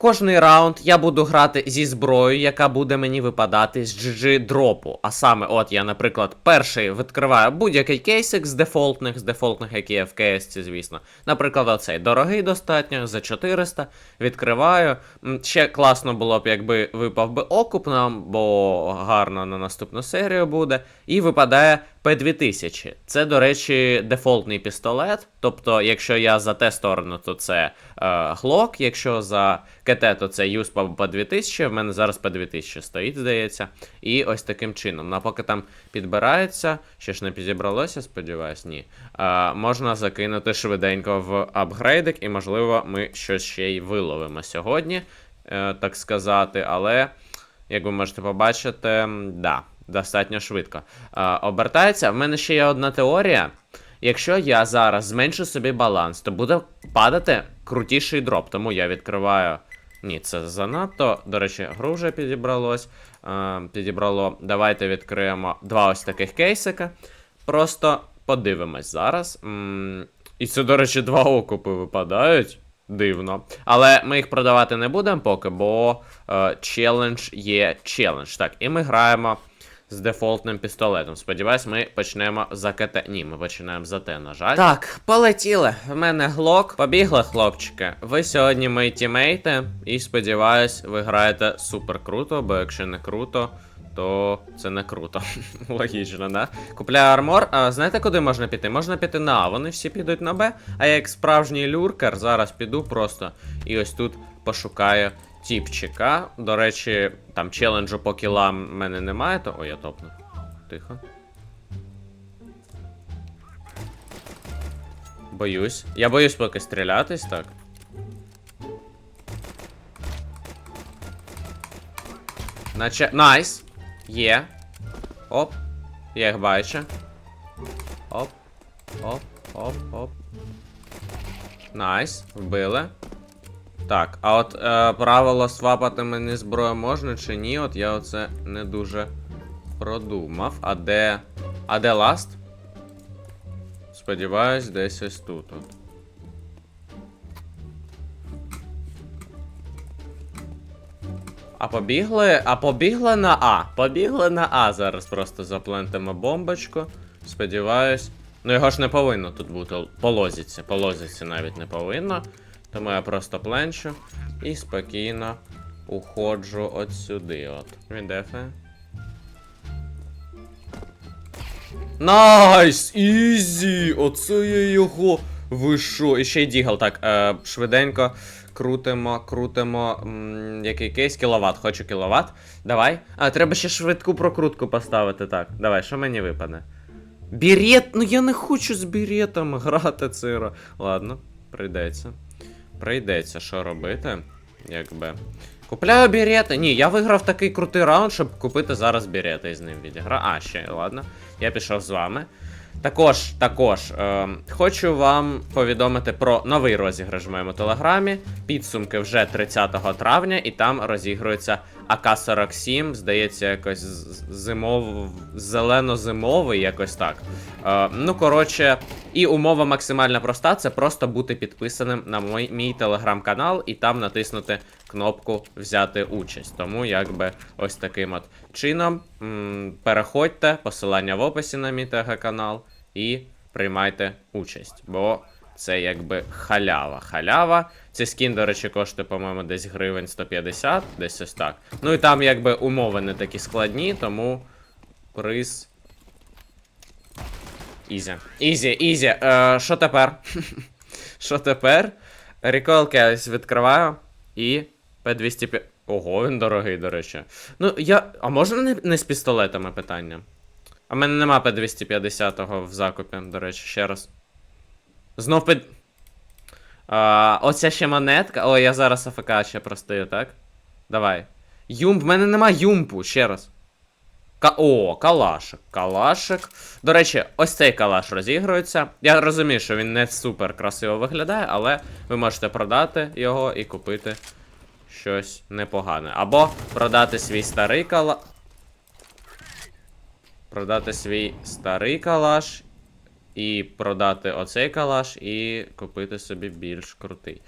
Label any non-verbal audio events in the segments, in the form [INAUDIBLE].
Кожний раунд я буду грати зі зброєю, яка буде мені випадати з GG дропу. А саме, от я, наприклад, перший відкриваю будь-який кейсик з дефолтних, з дефолтних, які є в кейсці, звісно. Наприклад, оцей дорогий достатньо, за 400. Відкриваю. Ще класно було б, якби випав би окуп нам, бо гарно на наступну серію буде. І випадає П2000. Це, до речі, дефолтний пістолет. Тобто, якщо я за те сторону, то це е, глок, якщо за КТ, то це або П2000. В мене зараз П2000 стоїть, здається. І ось таким чином. Ну, а поки там підбирається, ще ж не підібралося, сподіваюсь, ні. Е, можна закинути швиденько в апгрейдик, і, можливо, ми щось ще й виловимо сьогодні, е, так сказати. Але, як ви можете побачити, да, достатньо швидко. Е, обертається. В мене ще є одна теорія. Якщо я зараз зменшу собі баланс, то буде падати крутіший дроп. Тому я відкриваю. Ні, це занадто. До речі, гру вже підібралось. Е, підібрало. Давайте відкриємо два ось таких кейсика. Просто подивимось зараз. М, І це, до речі, два окупи випадають. Дивно. Але ми їх продавати не будемо поки, бо е, челендж є челендж. Так, і ми граємо з дефолтним пістолетом. Сподіваюсь, ми почнемо за КТ. Ні, ми починаємо за Т, на жаль. Так, полетіли. В мене глок. Побігли, хлопчики. Ви сьогодні мої тімейти. І сподіваюсь, ви граєте супер круто, бо якщо не круто. То це не круто. [LAUGHS] Логічно, да? Купляю армор. А знаєте, куди можна піти? Можна піти на А, вони всі підуть на Б. А я як справжній люркер зараз піду просто і ось тут пошукаю тіпчика. До речі, там челенджу по кілам в мене немає, то. Ой, я топну. Тихо. Боюсь. Я боюсь поки стрілятись, так. Наче. Найс! Є. Оп. Я їх бачу. Оп. Оп, оп, оп. Найс. Вбили. Так, а от е, правило свапати мені зброю можна чи ні? От я оце не дуже продумав. А де. А де ласт? Сподіваюсь, десь ось тут. От. А побігли. А побігли на А. Побігли на А. Зараз просто заплентимо бомбочку. Сподіваюсь. Ну його ж не повинно тут бути. По лозіці. По лозіці навіть не повинно. Тому я просто пленчу і спокійно уходжу от сюди. От. Він дефе. Найс! Ізі! Оце я його. Ви що? І ще й дігл. Так, е, швиденько крутимо, крутимо. М, який кейс? Кіловат. Хочу кіловат. Давай. А, треба ще швидку прокрутку поставити. Так, давай, що мені випаде? Бірет, ну я не хочу з біретом грати циро. Ладно, прийдеться. Прийдеться, що робити? Якби. Купляю бірети. Ні, я виграв такий крутий раунд, щоб купити зараз бірети і з ним відігра. А, ще, ладно. Я пішов з вами. Також, також, е, хочу вам повідомити про новий розіграш в моєму телеграмі. Підсумки вже 30 травня, і там розігрується АК-47, здається, якось зимов... зелено-зимовий, якось так. Е, ну, коротше, і умова максимально проста: це просто бути підписаним на мій, мій телеграм-канал і там натиснути кнопку взяти участь. Тому, якби ось таким от чином м, переходьте, посилання в описі на мій тег-канал і приймайте участь. Бо це якби халява. Халява. Цей скін, до речі, коштує, по-моєму, десь гривень 150, десь ось так. Ну і там якби умови не такі складні, тому приз. Ізі. Ізі, ізі. Е, Що тепер? [LAUGHS] Що тепер? Recoil Case відкриваю і P205. Ого, він дорогий, до речі. Ну, я. А можна не, не з пістолетами питання? А в мене нема P250 в закупі, до речі, ще раз. Знов P... А, оця ще монетка. Ой, я зараз АФК ще простою, так? Давай. Юмп, в мене нема юмпу, ще раз. Ка- О, калашик. Калашик. До речі, ось цей калаш розігрується. Я розумію, що він не супер красиво виглядає, але ви можете продати його і купити щось непогане. Або продати свій старий калаш. Продати свій старий калаш. І продати оцей калаш і купити собі більш крутий.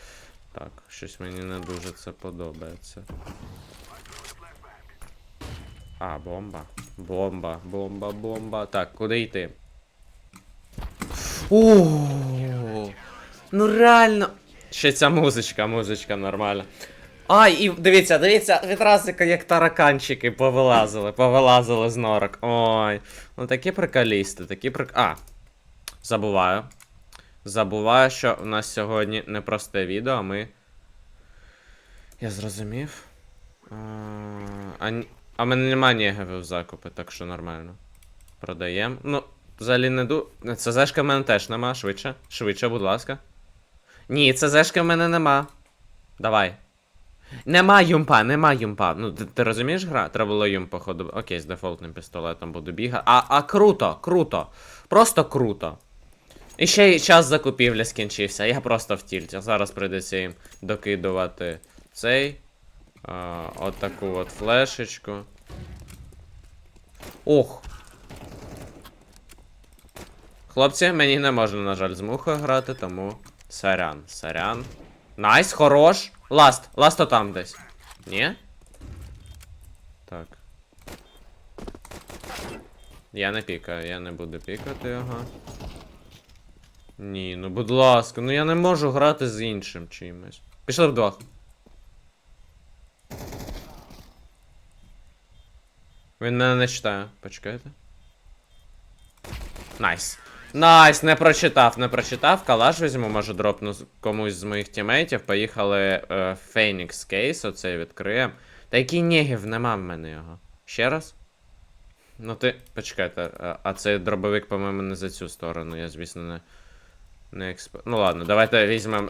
Так, щось мені не дуже це подобається. А, бомба. Бомба, бомба, бомба. Так, куди йти? О, ну реально. Ще ця музичка, музичка нормальна. Ай, і дивіться, дивіться, відразика, як тараканчики повилазили, повилазили з норок. Ой. Ну такі приколісти, такі прик. А. Забуваю. Забуваю, що у нас сьогодні не просте відео, а ми. Я зрозумів. А, а, в мене немає в закупи, так що нормально. Продаємо. Ну, взагалі не ду. ЦЗшка в мене теж нема. Швидше. Швидше, будь ласка. Ні, ЦЗшки в мене нема. Давай. Нема юмпа, нема юмпа. Ну, ти, ти розумієш гра? Треба було юм, походу. Окей, з дефолтним пістолетом буду бігати. А, а круто, круто. Просто круто. І ще й час закупівлі скінчився. Я просто в тільті. Зараз прийдеться їм докидувати цей. А, от таку от флешечку. Ох. Хлопці, мені не можна, на жаль, з мухою грати, тому. Сорян, сорян. Найс, хорош. Ласт, ласт там десь. Ні? Так. Я не пікаю, я не буду пікати його. Ні, ну будь ласка, ну я не можу грати з іншим чимось. Пішли вдвох. Він мене не читає. Почекайте. Найс. Найс, не прочитав, не прочитав. Калаш візьму, може дропну комусь з моїх тімейтів. Поїхали е, Фенікс кейс, оцей відкриємо. Та який негів, нема в мене його. Ще раз? Ну ти. Почекайте, а, а цей дробовик, по-моєму, не за цю сторону, я, звісно, не. Не експ... Ну ладно, давайте візьмемо.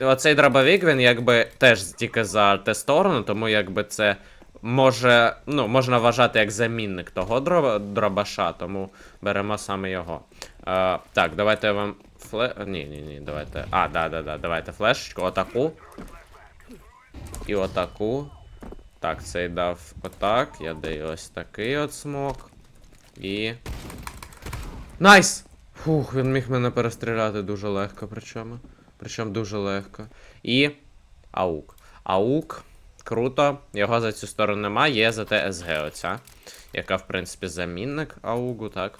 Оцей дробовик, він якби теж тільки за те сторону, тому якби це може. Ну, можна вважати як замінник того дроба... дробаша, тому беремо саме його. А, так, давайте вам фле. Ні, ні, ні, давайте. А, да, да, да, давайте флешечку. Отаку. І отаку. Так, цей дав отак. Я даю ось такий от смок. І. Найс! Фух, він міг мене перестріляти дуже легко, причому. Причому дуже легко. І. Аук. Аук. Круто. Його за цю сторону нема, є зате СГ оця. Яка, в принципі, замінник аугу, так.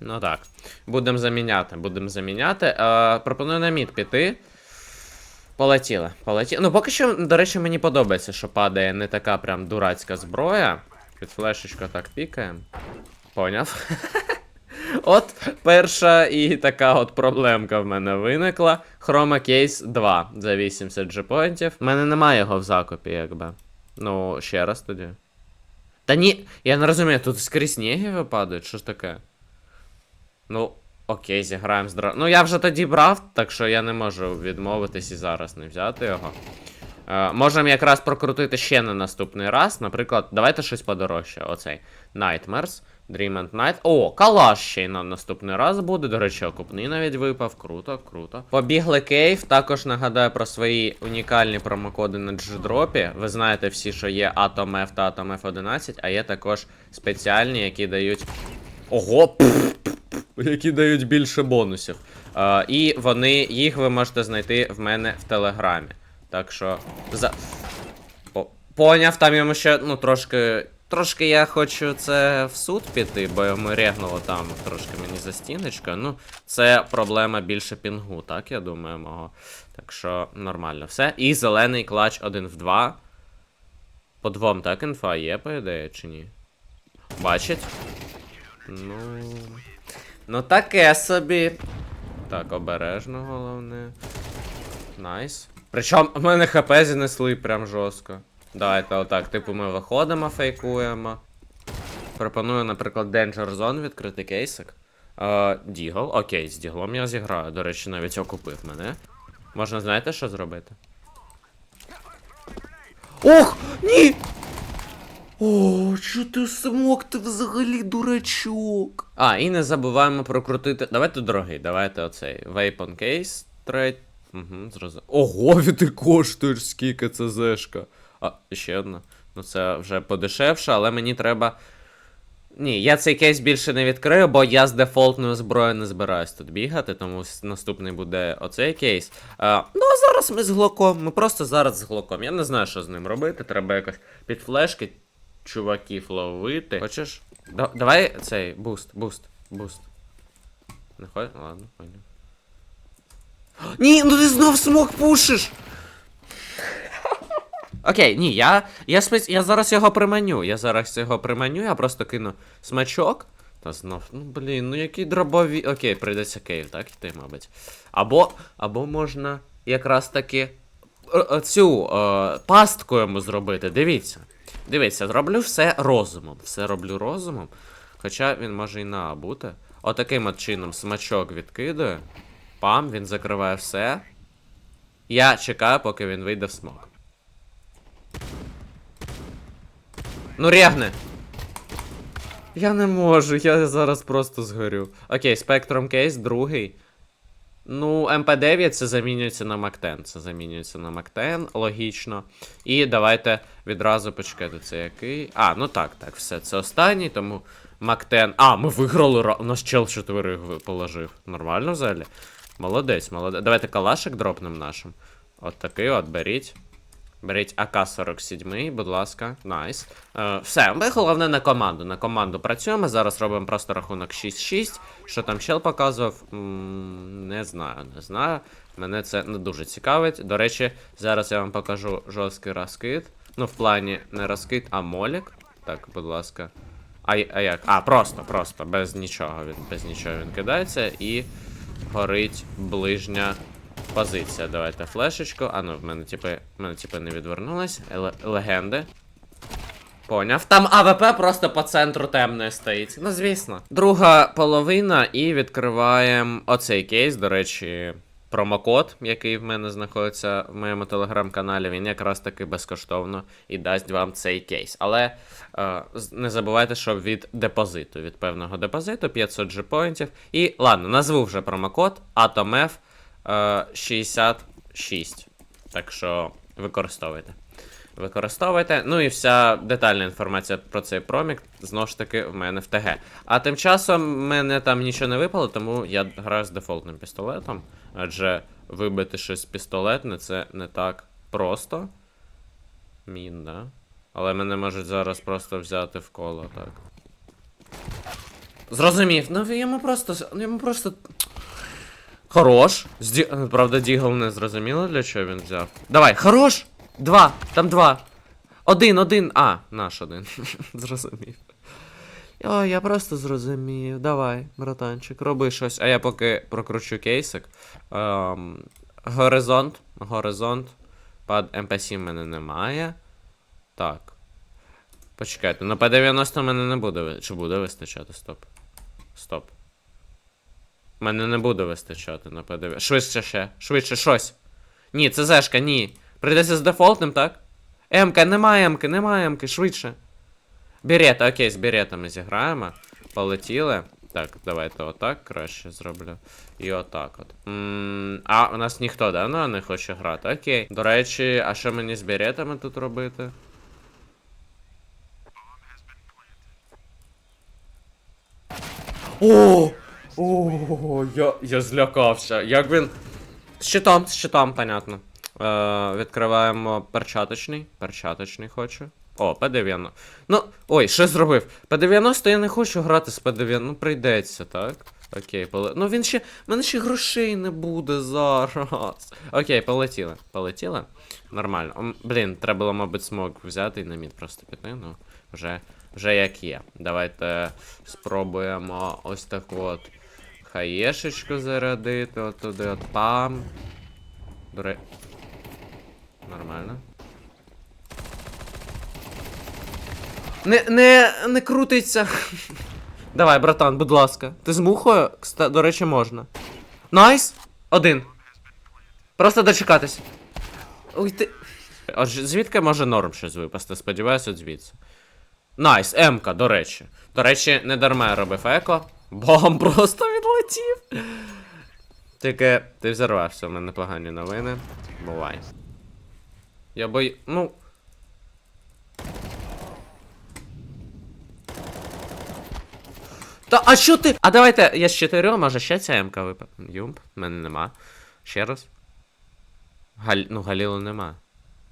Ну так. Будемо заміняти, будемо заміняти. Е, пропоную на мід піти. Полетіли. Полетіли. Ну, поки що, до речі, мені подобається, що падає не така прям дурацька зброя. Під флешечку так пікаємо. Поняв? [LAUGHS] От перша і така от проблемка в мене виникла. Chroma Case 2 за 80 джепоінтів. У мене немає його в закупі, якби. Ну, ще раз тоді. Та ні, я не розумію, тут скрізь сніги випадають, що ж таке? Ну, окей, зіграємо з дра. Ну, я вже тоді брав, так що я не можу відмовитись і зараз не взяти його. Е, можемо якраз прокрутити ще на наступний раз. Наприклад, давайте щось подорожче. Оцей Nightmares, Dream and Night. О, калаш ще й на наступний раз буде. До речі, окупний навіть випав. Круто, круто. Побігли кейв. Також нагадаю про свої унікальні промокоди на G-дропі. Ви знаєте всі, що є Atom F та Atom F11, а є також спеціальні, які дають. Ого! які дають більше бонусів. Е, і вони, їх ви можете знайти в мене в Телеграмі. Так що. За... Поняв, там йому ще, ну, трошки. Трошки я хочу це в суд піти, бо йому регнуло там трошки мені за стіночка. Ну, це проблема більше пінгу, так, я думаю, мого. Так що нормально все. І зелений клач 1 в 2. По двом, так, інфа є, по ідеї, чи ні? Бачить? Ну. Ну таке собі. Так, обережно головне. Найс. Причому в мене хп зінесли прям жорстко. Давайте отак, типу, ми виходимо, фейкуємо. Пропоную, наприклад, Danger Zone відкрити кейсик. Дігл. Окей, з діглом я зіграю. До речі, навіть окупив мене. Можна, знаєте, що зробити? Ох! Ні! О, що ти смок, ти взагалі дурачок. А, і не забуваємо прокрутити. Давайте дорогий, давайте оцей. Weapon Case трейд. Угу, зрозуміло. Ого, [LAUGHS] ти коштуєш скільки це зешка. А, ще одна. Ну це вже подешевше, але мені треба. Ні, я цей кейс більше не відкрию, бо я з дефолтною зброєю не збираюсь тут бігати, тому наступний буде оцей кейс. А, ну а зараз ми з глоком. Ми просто зараз з глоком. Я не знаю, що з ним робити. Треба якось під флешки чуваків ловити. Хочеш? Да, давай цей буст, буст, буст. Не хоч? Ладно, пойду. Ні, ну ти знов смок пушиш! Окей, ні, я. Я, спец... я зараз його приманю. Я зараз його приманю, я просто кину смачок. Та знов, ну блін, ну які дробові. Окей, прийдеться кейв, так йти, мабуть. Або. Або можна якраз таки. е, е, Цю е, пастку йому зробити. Дивіться. Дивіться, зроблю все розумом. Все роблю розумом. Хоча він може і на бути. Отаким от чином смачок відкидаю. Пам, він закриває все. Я чекаю, поки він вийде в смок. Ну рягне. Я не можу, я зараз просто згорю. Окей, Spectrum Case, другий. Ну, МП9 це замінюється на Мактен. Це замінюється на Мактен, логічно. І давайте відразу почекайте, це який. А, ну так, так, все. Це останній, тому Мактен. А, ми виграли. У нас чел четверих положив. Нормально взагалі? Молодець, молодець. Давайте калашик дропнем нашим. От такий от беріть. Беріть АК-47, будь ласка, найс. Е, все, ми головне на команду. На команду працюємо. Зараз робимо просто рахунок 6-6. Що там чел показував? Не знаю, не знаю. Мене це не дуже цікавить. До речі, зараз я вам покажу жорсткий розкид. Ну, в плані не розкид, а молік. Так, будь ласка. А, а як? А, просто, просто, без нічого. Він без нічого він кидається і горить ближня позиція. Давайте флешечку. А ну, в мене типи, в мене типи не відвернулись. Еле- легенди. Поняв. Там АВП просто по центру темної стоїть. Ну, звісно. Друга половина, і відкриваємо оцей кейс. До речі, промокод, який в мене знаходиться в моєму телеграм-каналі, він якраз таки безкоштовно і дасть вам цей кейс. Але е, не забувайте, що від депозиту, від певного депозиту 500 G-поінтів. І ладно, назву вже промокод AtomF 66. Так що використовуйте. Використовуйте. Ну і вся детальна інформація про цей промік знову ж таки в мене в ТГ. А тим часом мене там нічого не випало, тому я граю з дефолтним пістолетом. Адже вибити щось пістолетне це не так просто. Мін, да? Але мене можуть зараз просто взяти в коло, так. Зрозумів. Ну йому просто. Йому просто. Хорош. Зді... Правда, Дігл не зрозуміло, для чого він взяв. Давай, хорош! Два, там два. Один, один. А, наш один. [LAUGHS] зрозумів. О, я просто зрозумів. Давай, братанчик, роби щось. А я поки прокручу кейсик. Ем, горизонт. Горизонт. Пад МП7 в мене немає. Так. Почекайте, на П90 в мене не буде. Чи буде вистачати? Стоп. Стоп. Мене не буде вистачати на ПДВ. Швидше ще. Швидше щось. Ні, це зешка, ні. Прийдеться з дефолтним, так? Емка, немає Емки, немає Емки, швидше. Берета, окей, з беретами зіграємо. Полетіли. Так, давайте отак краще зроблю. І отак от. м а, у нас ніхто давно не хоче грати. Окей. До речі, а що мені з беретами тут робити? О! О, я, я злякався. Як він. З щитом, з щитом, понятно. Е, відкриваємо перчаточний. Перчаточний хочу. О, П90. Ну, ой, що зробив? П90 я не хочу грати з П90. Ну, прийдеться, так? Окей, поле... Ну він ще. В мене ще грошей не буде зараз. Окей, полетіли. Полетіли? Нормально. Блін, треба було, мабуть, смог взяти і на мід просто піти, ну, вже, вже як є. Давайте спробуємо ось таку от хаєшечку зарядити, от туди от пам. Дуре... Нормально. Не, не, не крутиться. [LAUGHS] Давай, братан, будь ласка. Ти з мухою? До речі, можна. Найс! Один. Просто дочекатись. Ой, ти. Отже, звідки може норм щось випасти? Сподіваюся, от звідси. Найс, Емка, до речі. До речі, не дарма я робив еко. Бом просто відлетів. Тільки ти взорвався, в мене погані новини. Бувай. Я бой. Ну. Та а що ти? А давайте я з чотирьох, може ще ця МК випа. Юмп, мене нема. Ще раз. Галь... Ну, Галілу нема.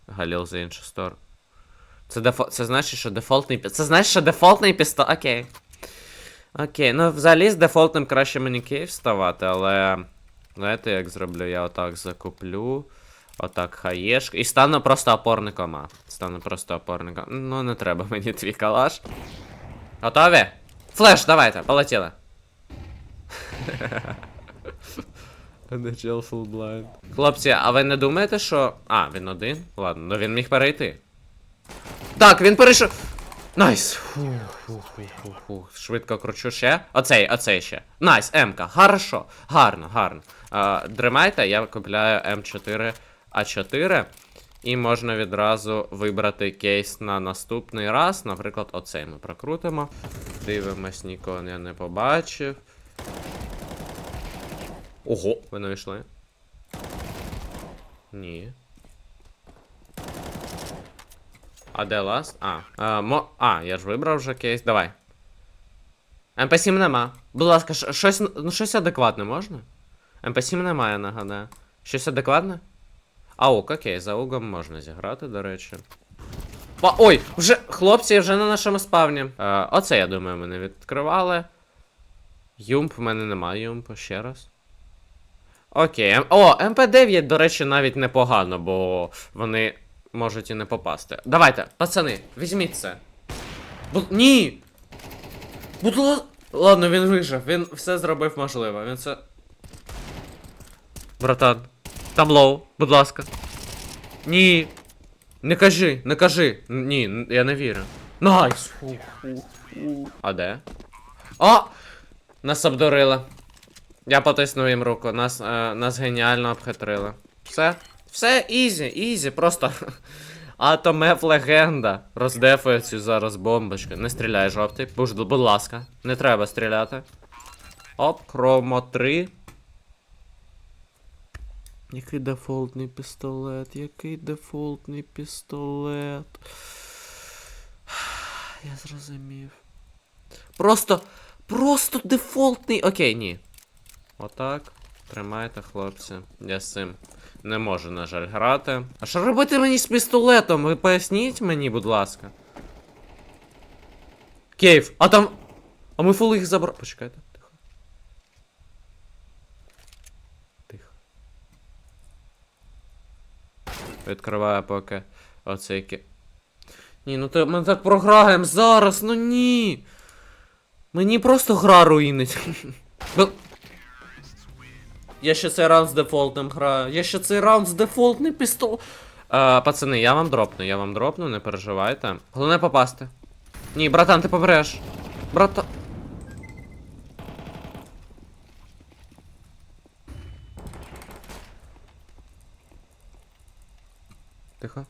Галіл за іншу сторону. Це дефо... Це значить, що дефолтний пі- Це значить, що дефолтний пістол. Окей. Окей, ну взагалі з дефолтним краще мені кейв вставати, але. Знаєте, як зроблю? Я отак закуплю. Отак хаєшка. І стану просто опорником. А. Стану просто опорником. Ну, не треба [LAUGHS] мені твій калаш. Готові? Флеш, давайте, полетіли. [LAUGHS] Хлопці, а ви не думаєте, що. А, він один? Ладно, ну він міг перейти. Так, він перейшов. Найс. Фух, фух, фух, фух. Швидко кручу ще. Оцей, оцей ще. Найс, М-ка. Хорошо. Гарно, гарно. А, Дримайте, я купляю М4 А4. І можна відразу вибрати кейс на наступний раз. Наприклад, оцей ми прокрутимо. Дивимось, нікого я не побачив. Ого, ви не вийшли? Ні. А де ласт? А. А, мо... а, я ж вибрав вже кейс. Давай. МП7 нема. Будь ласка, щось, ну, щось адекватне можна? МП7 немає, нагадаю. Щось адекватне? Аук, окей, за аугом можна зіграти, до речі. Па... Ой, вже хлопці вже на нашому спавні. Е, оце, я думаю, ми не відкривали. Юмп, в мене немає юмпу, ще раз. Окей. О, МП9, до речі, навіть непогано, бо вони можуть і не попасти. Давайте, пацани, візьміть це. Бу... Ні! Будь ласка. Ладно, він вижив, він все зробив можливо. Він це. Братан. Там лоу, будь ласка. Ні. Не кажи, не кажи. Ні, я не вірю. Найс! А де? А! Нас обдурили. Я потиснув їм руку, нас, е, нас геніально обхитрили. Все? Все, ізі, ізі, просто. [LAUGHS] Атомеф легенда. Роздефує цю зараз бомбочку. Не стріляй, жовтий. Будь, будь ласка, не треба стріляти. Оп, хромо 3. Який дефолтний пістолет, який дефолтний пістолет. [SIGHS] Я зрозумів. Просто. Просто дефолтний. Окей, ні. Отак. Тримайте, хлопці. Я з цим не можу, на жаль, грати. А що робити мені з пістолетом? Ви поясніть мені, будь ласка. Кейв, а там. А ми фул їх забрали. Почекайте, тихо. Тихо. Відкриваю поки оцей ке. Ні, ну то ми так програємо зараз, ну ні. Мені просто гра руїнить. [LAUGHS] Я ще цей раунд з дефолтним граю. Я ще цей раунд з дефолтним пістол. Е, пацани, я вам дропну, я вам дропну, не переживайте. Головне попасти. Ні, братан, ти помреш. Брата. Тихо.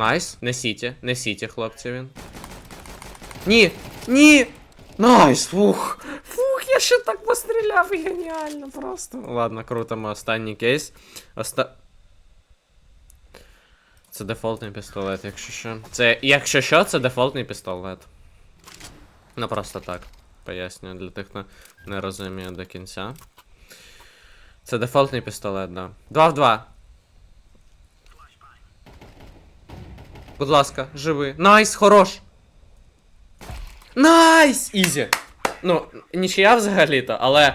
Найс, не сіті, хлопці він. Ні! Ні! Найс! Фух! Фух, я ще так постріляв геніально просто. Ладно, крутимо останній кейс. Оста... Це дефолтний пістолет, якщо що. Це, якщо що, це дефолтний пістолет. Ну просто так. Пояснюю для тих, хто не розуміє до кінця. Це дефолтний пістолет, да. 2 в 2. Будь ласка, живи. Найс, хорош. Найс! Ізі. Ну, нічия взагалі-то, але.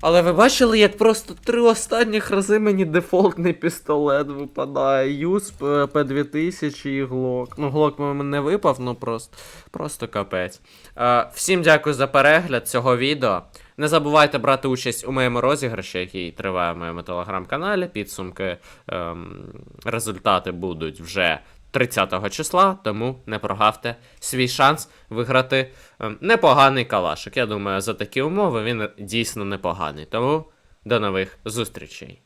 Але ви бачили, як просто три останніх рази мені дефолтний пістолет випадає. Юз П2000 і Глок. Ну, Глок мені не випав, ну просто. Просто капець. Е, всім дякую за перегляд цього відео. Не забувайте брати участь у моєму розіграші, який триває в моєму телеграм-каналі. Підсумки, ем, результати будуть вже 30 числа, тому не прогавте свій шанс виграти ем, непоганий калашик. Я думаю, за такі умови він дійсно непоганий. Тому до нових зустрічей.